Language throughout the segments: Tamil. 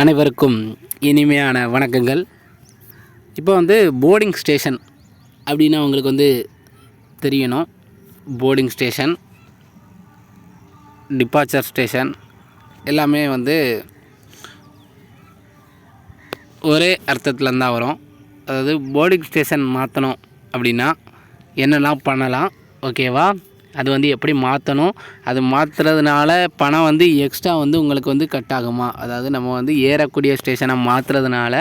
அனைவருக்கும் இனிமையான வணக்கங்கள். இப்போ வந்து போர்டிங் ஸ்டேஷன் அப்படின்னா உங்களுக்கு வந்து தெரியணும். போர்டிங் ஸ்டேஷன் டிபார்ச்சர் ஸ்டேஷன் எல்லாமே வந்து ஒரே அர்த்தத்தில் தான் வரும். அதாவது போர்டிங் ஸ்டேஷன் மாற்றணும் அப்படின்னா என்னெல்லாம் பண்ணலாம்? ஓகேவா அது வந்து எப்படி மாற்றணும் அது மாற்றுறதுனால பணம் வந்து எக்ஸ்ட்ரா வந்து உங்களுக்கு வந்து கட் ஆகுமா? அதாவது நம்ம வந்து ஏறக்கூடிய ஸ்டேஷனை மாற்றுறதுனால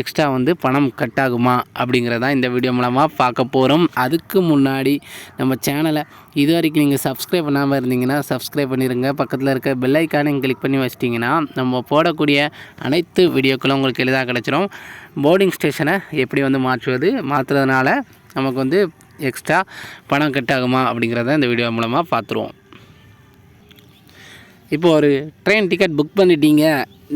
எக்ஸ்ட்ரா வந்து பணம் கட் ஆகுமா? அப்படிங்கிறதான் இந்த வீடியோ மூலமாக பார்க்க போகிறோம் அதுக்கு முன்னாடி நம்ம சேனலை இது வரைக்கும் நீங்கள் சப்ஸ்கிரைப் பண்ணாமல் இருந்தீங்கன்னா சப்ஸ்கிரைப் பண்ணிடுங்க பக்கத்தில் இருக்க பெல் ஐக்கானையும் கிளிக் பண்ணி வச்சிட்டிங்கன்னா நம்ம போடக்கூடிய அனைத்து வீடியோக்களும் உங்களுக்கு எளிதாக கிடச்சிரும். போர்டிங் ஸ்டேஷனை எப்படி வந்து மாற்றுவது? மாற்றுறதுனால நமக்கு வந்து எக்ஸ்ட்ரா பணம் கட் ஆகுமா அப்படிங்கிறத இந்த வீடியோ மூலமாக பார்த்துருவோம். இப்போ ஒரு ட்ரெயின் டிக்கெட் புக் பண்ணிட்டீங்க.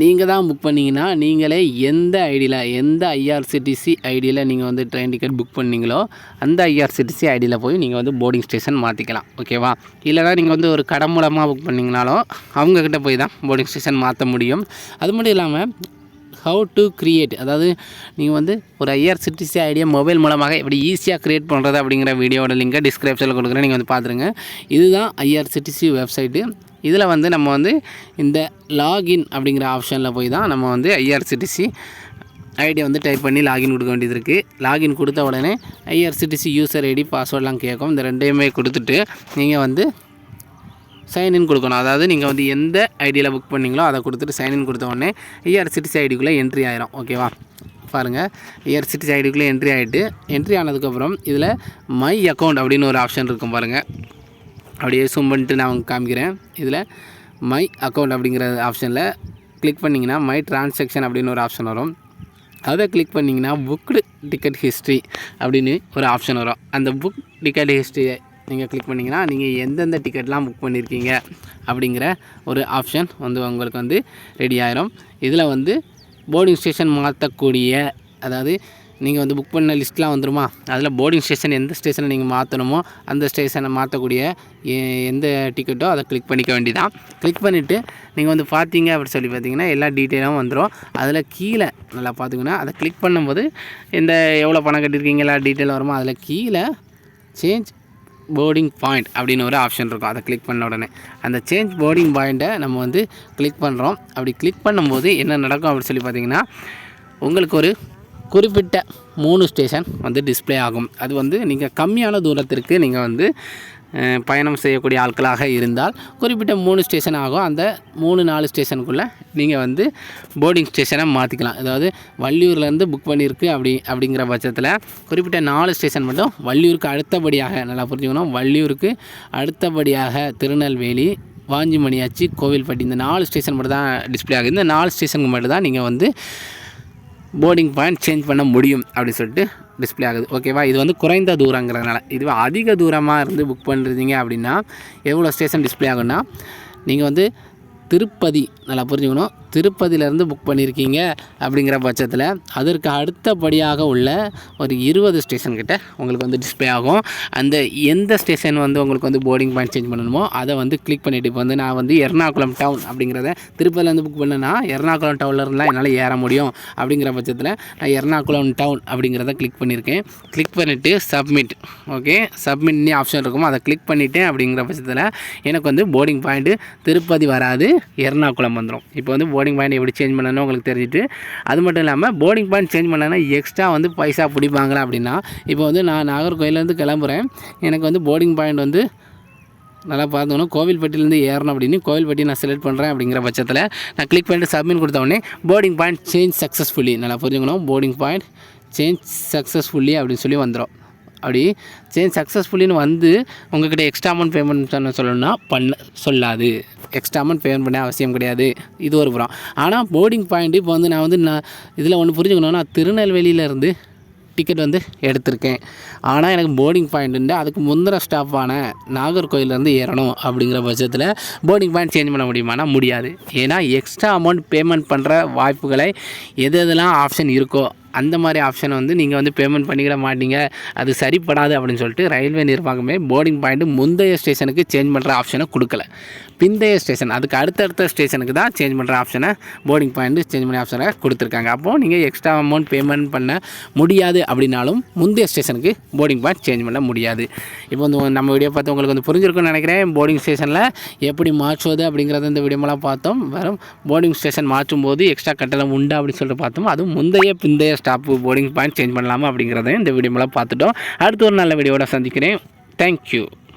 நீங்கள் தான் புக் பண்ணிங்கன்னா நீங்களே எந்த ஐடியில் எந்த ஐஆர்சிடிசி ஐடியில் நீங்கள் வந்து ட்ரெயின் டிக்கெட் புக் பண்ணீங்களோ அந்த ஐஆர்சிடிசி ஐடியில் போய் நீங்கள் வந்து போர்டிங் ஸ்டேஷன் மாற்றிக்கலாம் ஓகேவா இல்லைனா நீங்கள் வந்து ஒரு கடை மூலமாக புக் பண்ணிங்கனாலும் அவங்கக்கிட்ட போய் தான் போர்டிங் ஸ்டேஷன் மாற்ற முடியும். அது மட்டும் இல்லாமல் ஹவு டு கிரியேட் அதாவது நீங்கள் வந்து ஒரு ஐஆர்சிடிசி ஐடியா மொபைல் மூலமாக எப்படி ஈஸியாக க்ரியேட் பண்ணுறது அப்படிங்கிற வீடியோட லிங்கை டிஸ்கிரிப்ஷனில் கொடுக்குறேன். நீங்கள் வந்து பார்த்துருங்க இதுதான் ஐஆர்சிடிசி வெப்சைட்டு இதில் வந்து நம்ம வந்து இந்த லாகின் அப்படிங்கிற ஆப்ஷனில் போய் தான் நம்ம வந்து ஐஆர்சிடிசி ஐடியை வந்து டைப் பண்ணி லாகின் கொடுக்க வேண்டியது இருக்குது லாகின் கொடுத்த உடனே ஐஆர்சிடிசி யூசர் ஐடி பாஸ்வேர்ட்லாம் கேட்கும் இந்த ரெண்டையுமே கொடுத்துட்டு நீங்கள் வந்து சைன்இன் கொடுக்கணும். அதாவது நீங்கள் வந்து எந்த ஐடியில் புக் பண்ணீங்களோ அதை கொடுத்துட்டு சைன்இன் கொடுத்த உடனே ஐஆர்சிடிசி ஐடிக்குள்ளே என்ட்ரி ஆயிரும். ஓகேவா பாருங்கள் ஐஆர்சிடிசி ஐடிக்குள்ளே என்ட்ரி ஆகிட்டு என்ட்ரி ஆனதுக்கப்புறம் இதில் மை அக்கௌண்ட் அப்படின்னு ஒரு ஆப்ஷன் இருக்கும் பாருங்கள் அப்படியே zoom பண்ணிட்டு நான் உங்களுக்கு காமிக்கிறேன். இதில் மை அக்கௌண்ட் அப்படிங்கிற ஆப்ஷனில் கிளிக் பண்ணிங்கன்னா மை டிரான்சாக்ஷன் அப்படின்னு ஒரு ஆப்ஷன் வரும். அதை கிளிக் பண்ணிங்கன்னா புக்டு டிக்கெட் ஹிஸ்ட்ரி அப்படின்னு ஒரு ஆப்ஷன் வரும். அந்த புக் டிக்கெட் ஹிஸ்ட்ரியை நீங்கள் கிளிக் பண்ணிங்கன்னா நீங்கள் எந்தெந்த டிக்கெட்லாம் புக் பண்ணியிருக்கீங்க அப்படிங்கிற ஒரு ஆப்ஷன் வந்து உங்களுக்கு வந்து ரெடி ஆயிரும். இதில் வந்து போர்டிங் ஸ்டேஷன் மாற்றக்கூடிய அதாவது நீங்கள் வந்து புக் பண்ண லிஸ்ட்லாம் வந்துருமா? அதில் போர்டிங் ஸ்டேஷன் எந்த ஸ்டேஷனை நீங்கள் மாற்றணுமோ அந்த ஸ்டேஷனை மாற்றக்கூடிய எந்த டிக்கெட்டோ அதை கிளிக் பண்ணிக்க வேண்டியதான் கிளிக் பண்ணிவிட்டு நீங்கள் வந்து பார்த்தீங்க அப்படி சொல்லி பார்த்தீங்கன்னா எல்லா டீட்டெயிலும் வந்துடும் அதில் கீழே நல்லா பார்த்துங்கன்னா அதை கிளிக் பண்ணும்போது இந்த எவ்வளோ பணம் கட்டியிருக்கீங்க எல்லா டீட்டெயில் வருமோ அதில் கீழே சேஞ்ச் போர்டிங் பாயிண்ட் அப்படின்னு ஒரு ஆப்ஷன் இருக்கும். அதை கிளிக் பண்ண உடனே. அந்த சேஞ்ச் போர்டிங் பாயிண்ட்டை நம்ம வந்து கிளிக் பண்ணுறோம் அப்படி கிளிக் பண்ணும்போது என்ன நடக்கும் அப்படின்னு சொல்லி பார்த்தீங்கன்னா உங்களுக்கு ஒரு குறிப்பிட்ட மூணு ஸ்டேஷன் வந்து டிஸ்ப்ளே ஆகும். அது வந்து நீங்கள் கம்மியான தூரத்திற்கு நீங்கள் வந்து பயணம் செய்யக்கூடிய ஆட்களாக இருந்தால் குறிப்பிட்ட மூணு ஸ்டேஷன் ஆகும். அந்த மூணு நாலு ஸ்டேஷனுக்குள்ளே நீங்கள் வந்து போர்டிங் ஸ்டேஷனை மாற்றிக்கலாம் அதாவது வள்ளியூர்லேருந்து புக் பண்ணியிருக்கு அப்படி அப்படிங்கிற பட்சத்தில் குறிப்பிட்ட நாலு ஸ்டேஷன் மட்டும் வள்ளியூருக்கு அடுத்தபடியாக நல்லா புரிஞ்சுக்கணும். வள்ளியூருக்கு அடுத்தபடியாக திருநெல்வேலி வாஞ்சிமணியாச்சி கோவில்பட்டி இந்த நாலு ஸ்டேஷன் மட்டும் தான் டிஸ்ப்ளே ஆகுது இந்த நாலு ஸ்டேஷனுக்கு மட்டும் தான் நீங்கள் வந்து போர்டிங் பாயிண்ட் சேஞ்ச் பண்ண முடியும் அப்படின்னு சொல்லிட்டு டிஸ்ப்ளே ஆகுது. ஓகேவா இது வந்து குறைந்த தூரங்கிறதுனால. இதுவே அதிக தூரமாக இருந்து புக் பண்ணுறீங்க அப்படின்னா எவ்வளோ ஸ்டேஷன் டிஸ்ப்ளே ஆகுன்னா நீங்கள் வந்து திருப்பதி நல்லா புரிஞ்சுக்கணும். திருப்பதியிலேருந்து புக் பண்ணியிருக்கீங்க அப்படிங்கிற பட்சத்தில் அதற்கு அடுத்தபடியாக உள்ள ஒரு இருபது ஸ்டேஷன் கிட்ட உங்களுக்கு வந்து டிஸ்ப்ளே ஆகும். அந்த எந்த ஸ்டேஷன் வந்து உங்களுக்கு வந்து போர்டிங் பாயிண்ட் சேஞ்ச் பண்ணணுமோ அதை வந்து கிளிக் பண்ணிவிட்டு இப்போ வந்து நான் வந்து எர்ணாகுளம் டவுன் அப்படிங்கிறத திருப்பதியிலேருந்து புக் பண்ணேன்னா எர்ணாகுளம் டவுன்ல என்னால் ஏற முடியும் அப்படிங்கிற பட்சத்தில் நான் எர்ணாகுளம் டவுன் அப்படிங்கிறத கிளிக் பண்ணியிருக்கேன். கிளிக் பண்ணிவிட்டு சப்மிட் ஓகே சப்மிட்னு ஆப்ஷன் இருக்கும் அதை கிளிக் பண்ணிவிட்டேன் அப்படிங்கிற பட்சத்தில் எனக்கு வந்து போர்டிங் பாயிண்ட்டு திருப்பதி வராது எர்ணாகுளம் வந்துடும் இப்போ வந்து போர்டிங் போர்டிங் பாயிண்ட் எப்படி சேஞ்ச் பண்ணணும் உங்களுக்கு தெரிஞ்சுட்டு அது மட்டும் இல்லாமல் போர்டிங் பாயிண்ட் சேஞ்ச் பண்ணனா எக்ஸ்ட்ரா வந்து பைசா பிடிப்பாங்களா அப்படின்னா இப்போ வந்து நான் நாகர்கோயிலேருந்து கிளம்புறேன். எனக்கு வந்து போர்டிங் பாயிண்ட் வந்து நல்லா பார்த்துக்கணும் கோவில்பட்டிலேருந்து ஏறணும் அப்படின்னு கோவில்பட்டி நான் செலக்ட் பண்ணுறேன் அப்படிங்கிற பட்சத்தில் நான் கிளிக் பண்ணிட்டு சப்மிட் கொடுத்த உடனே போர்டிங் பாயிண்ட் சேஞ்ச் சக்ஸஸ்ஃபுல்லி நல்லா புரிஞ்சுக்கணும். போர்டிங் பாயிண்ட் சேஞ்ச் சக்ஸஸ்ஃபுல்லி அப்படின்னு சொல்லி வந்துடும் அப்படி சேஞ்ச் சக்ஸஸ்ஃபுல்லின்னு வந்து உங்ககிட்ட எக்ஸ்ட்ரா அமௌண்ட் பேமெண்ட் பண்ண சொல்லணும்னா பண்ண சொல்லாது. எக்ஸ்ட்ரா அமௌண்ட் பேமெண்ட் பண்ண அவசியம் கிடையாது. இது ஒரு புறம். ஆனால் போர்டிங் பாயிண்ட் இப்போ வந்து நான் வந்து நான் இதில் ஒன்று புரிஞ்சுக்கணும் நான் திருநெல்வேலியிலேருந்து டிக்கெட் வந்து எடுத்திருக்கேன். ஆனால் எனக்கு போர்டிங் பாயிண்ட் உண்டு அதுக்கு முந்திர ஸ்டாப்பான நாகர்கோயிலேருந்து ஏறணும் அப்படிங்கிற பட்சத்தில் போர்டிங் பாயிண்ட் சேஞ்ச் பண்ண முடியுமானா முடியாது. ஏன்னா எக்ஸ்ட்ரா அமௌண்ட் பேமெண்ட் பண்ணுற வாய்ப்புகளை எது எதெல்லாம் ஆப்ஷன் இருக்கோ அந்த மாதிரி ஆப்ஷனை வந்து நீங்கள் வந்து பேமெண்ட் பண்ணிக்கிட மாட்டீங்க. அது சரிப்படாது அப்படின்னு சொல்லிட்டு ரயில்வே நிர்வாகமே போர்டிங் பாயிண்ட் முந்தைய ஸ்டேஷனுக்கு சேஞ்ச் பண்ணுற ஆப்ஷனை கொடுக்கல. பிந்தைய ஸ்டேஷன் அதுக்கு அடுத்தடுத்த ஸ்டேஷனுக்கு தான் சேஞ்ச் பண்ணுற ஆப்ஷனை போர்டிங் பாயிண்ட்டு சேஞ்ச் பண்ண ஆப்ஷனை கொடுத்துருக்காங்க. அப்போது நீங்கள் எக்ஸ்ட்ரா அமௌண்ட் பேமெண்ட் பண்ண முடியாது அப்படின்னாலும் முந்தைய ஸ்டேஷனுக்கு போர்டிங் பாயிண்ட் சேஞ்ச் பண்ண முடியாது. இப்போ வந்து நம்ம வீடியோ பார்த்து உங்களுக்கு வந்து புரிஞ்சிருக்கும்னு நினைக்கிறேன். போர்டிங் ஸ்டேஷனில் எப்படி மாற்றுவது அப்படிங்கிறத இந்த வீடியோமெல்லாம் பார்த்தோம். வெறும் போர்டிங் ஸ்டேஷன் மாற்றும் போது எக்ஸ்ட்ரா கட்டணம் உண்டா அப்படின்னு சொல்லிட்டு பார்த்தோம். அதுவும் முந்தைய பிந்தைய ஸ்டாப்பு போர்டிங் பாயிண்ட் சேஞ்ச் பண்ணலாமா அப்படிங்கிறதையும் இந்த வீடியோமெல்லாம் பார்த்துட்டோம். அடுத்து ஒரு நல்ல வீடியோட சந்திக்கிறேன். தேங்க்யூ